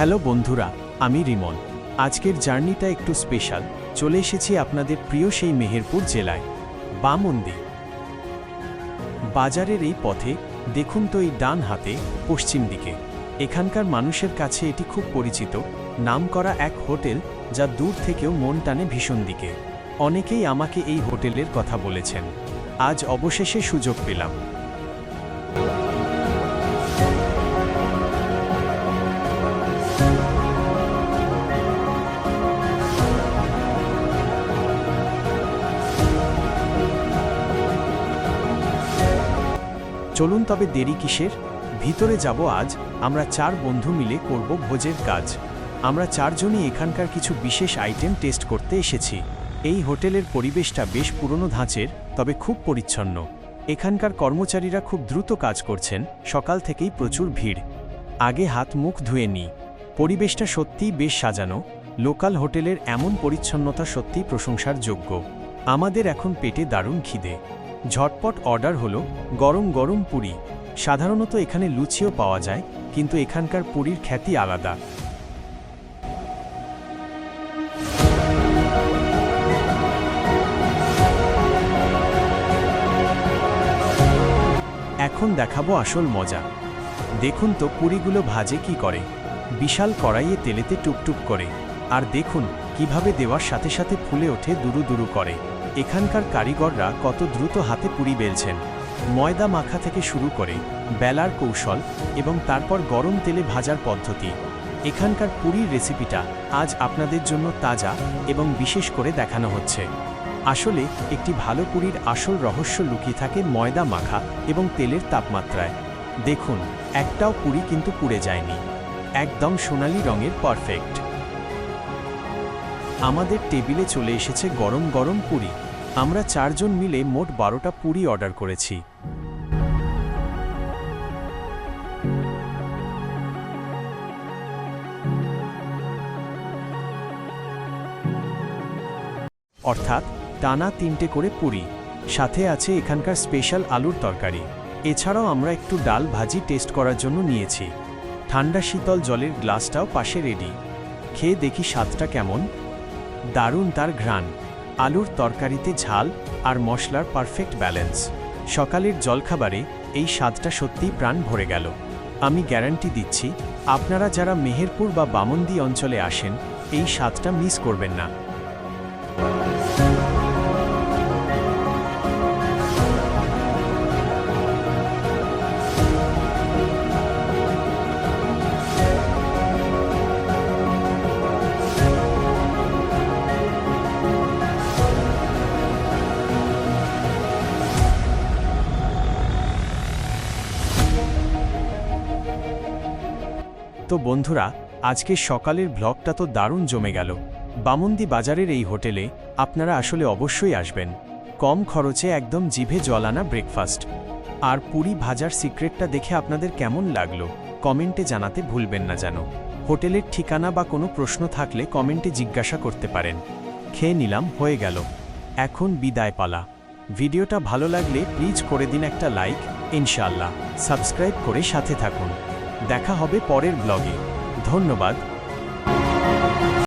Hello বন্ধুরা, আমি রিমন। আজকের জার্নিটা একটু স্পেশাল। চলে এসেছি আপনাদের প্রিয় সেই মেহেরপুর জেলায়, বামন্দি। বাজারের এই পথে, দেখুন তো এই ডান হাতে, পশ্চিম দিকে। এখানকার মানুষের কাছে এটি খুব পরিচিত। নামকরা এক হোটেল, যা দূর থেকেও মন টানে ভীষণ দিকে। অনেকেই আমাকে এই হোটেলের কথা বলেছেন। আজ অবশেষে সুযোগ পেলাম। চলুন তবে দেরি কিসের? ভিতরে যাব আজ, আমরা চার বন্ধু মিলে করব ভোজের কাজ। আমরা চারজনই এখানকার কিছু বিশেষ আইটেম টেস্ট করতে এসেছি। এই হোটেলের পরিবেশটা বেশ পুরনো ধাঁচের, তবে খুব পরিচ্ছন্ন। এখানকার কর্মচারীরা খুব দ্রুত কাজ করছেন, সকাল থেকেই প্রচুর ভিড়। আগে হাত মুখ ধুয়ে নিই। পরিবেশটা সত্যিই বেশ সাজানো, লোকাল হোটেলের এমন পরিচ্ছন্নতা সত্যিই প্রশংসার যোগ্য। আমাদের এখন পেটে দারুণ খিদে। ঝটপট অর্ডার হলো গরম গরম পুরি। সাধারণত এখানে লুচিও পাওয়া যায়, কিন্তু এখানকার পুরীর খ্যাতি আলাদা। এখন দেখাবো আসল মজা। দেখুন তো পুরিগুলো ভাজে কি করে। বিশাল কড়াইয়ে তেলেতে টুকটুক করে। আর দেখুন কীভাবে দেওয়ার সাথে সাথে ফুলে ওঠে দুরু দুরু করে। এখানকার কারিগররা কত দ্রুত হাতে পুরি বেলছেন। ময়দা মাখা থেকে শুরু করে বেলার কৌশল এবং তারপর গরম তেলে ভাজার পদ্ধতি। এখানকার পুরীর রেসিপিটা আজ আপনাদের জন্য তাজা এবং বিশেষ করে দেখানো হচ্ছে। আসলে একটি ভালো পুরীর আসল রহস্য লুকিয়ে থাকে ময়দা মাখা এবং তেলের তাপমাত্রায়। দেখুন, একটাও পুরি কিন্তু পুড়ে যায়নি। একদম সোনালি রঙের পারফেক্ট আমাদের টেবিলে চলে এসেছে গরম গরম পুরি। আমরা চারজন মিলে মোট বারোটা পুরি অর্ডার করেছি। অর্থাৎ টানা তিনটে করে পুরি। সাথে আছে এখানকার স্পেশাল আলুর তরকারি। এছাড়াও আমরা একটু ডাল ভাজি টেস্ট করার জন্য নিয়েছি। ঠান্ডা শীতল জলের গ্লাসটাও পাশে রেডি। খেয়ে দেখি স্বাদটা কেমন। দারুণ তার ঘ্রাণ, আলুর তরকারিতে ঝাল আর মশলার পারফেক্ট ব্যালেন্স সকালের জলখাবারে এই স্বাদটা সত্যিই প্রাণ ভরে গেল। আমি গ্যারান্টি দিচ্ছি, আপনারা যারা মেহেরপুর বা বামন্দি অঞ্চলে আসেন, এই স্বাদটা মিস করবেন না। তো বন্ধুরা আজকে সকালের ব্লগটা তো দারুণ জমে গেল। বামন্দি বাজারের এই হোটেলে আপনারা আসলে অবশ্যই আসবেন। কম খরচে একদম জিভে জলানা ব্রেকফাস্ট আর পুরি ভাজার সিক্রেটটা দেখে আপনাদের কেমন লাগল, কমেন্টে জানাতে ভুলবেন না যেন। হোটেলের ঠিকানা বা কোনো প্রশ্ন থাকলে কমেন্টে জিজ্ঞাসা করতে পারেন। খেয়ে নিলাম, হয়ে গেল। এখন বিদায় পালা। ভিডিওটা ভালো লাগলে প্লিজ করে দিন একটা লাইক ইনশাল্লাহ সাবস্ক্রাইব করে সাথে থাকুন। দেখা হবে পরের ব্লগে ধন্যবাদ।